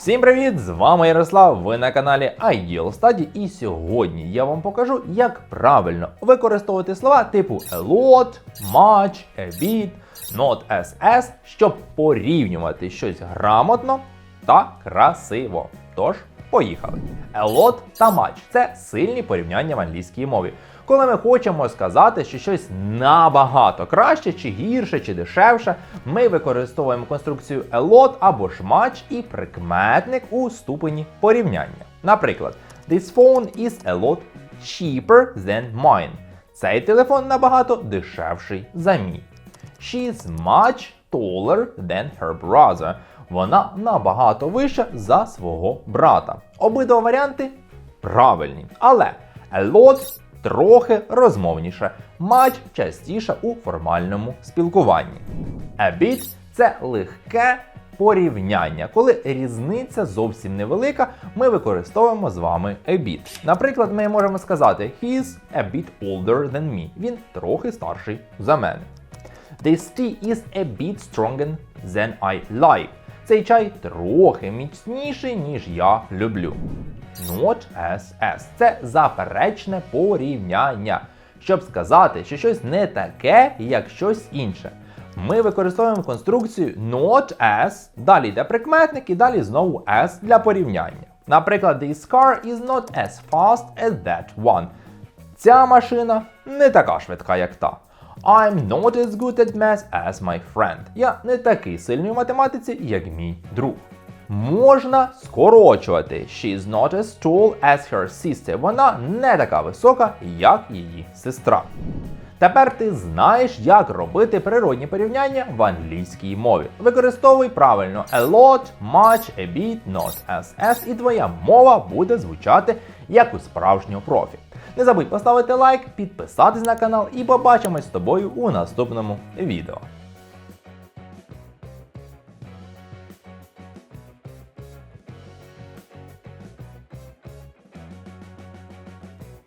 Всім привіт! З вами Ярослав. Ви на каналі Ideal Study і сьогодні я вам покажу, як правильно використовувати слова типу a lot, much, a bit, not as as, щоб порівнювати щось грамотно та красиво. Тож, поїхали. A lot та much – це сильні порівняння в англійській мові. Коли ми хочемо сказати, що щось набагато краще, чи гірше, чи дешевше, ми використовуємо конструкцію a lot або ж much і прикметник у ступені порівняння. Наприклад, this phone is a lot cheaper than mine. Цей телефон набагато дешевший за мій. She's much taller than her brother. Вона набагато вища за свого брата. Обидва варіанти правильні. Але lot трохи розмовніше, much частіше у формальному спілкуванні. Bit – це легке порівняння. Коли різниця зовсім невелика, ми використовуємо з вами bit. Наприклад, ми можемо сказати He's a bit older than me. Він трохи старший за мене. This tea is a bit stronger than I like. Цей чай трохи міцніший, ніж я люблю. Not as as. Це заперечне порівняння. Щоб сказати, що щось не таке, як щось інше. Ми використовуємо конструкцію not as, далі йде прикметник і далі знову as для порівняння. Наприклад, this car is not as fast as that one. Ця машина не така швидка, як та. I'm not as good at math as my friend. Я не такий сильний у математиці, як мій друг. Можна скорочувати. She's not as tall as her sister. Вона не така висока, як її сестра. Тепер ти знаєш, як робити природні порівняння в англійській мові. Використовуй правильно a lot, much, a bit, not as as, і твоя мова буде звучати як у справжнього профі. Не забудь поставити лайк, підписатись на канал і побачимось з тобою у наступному відео.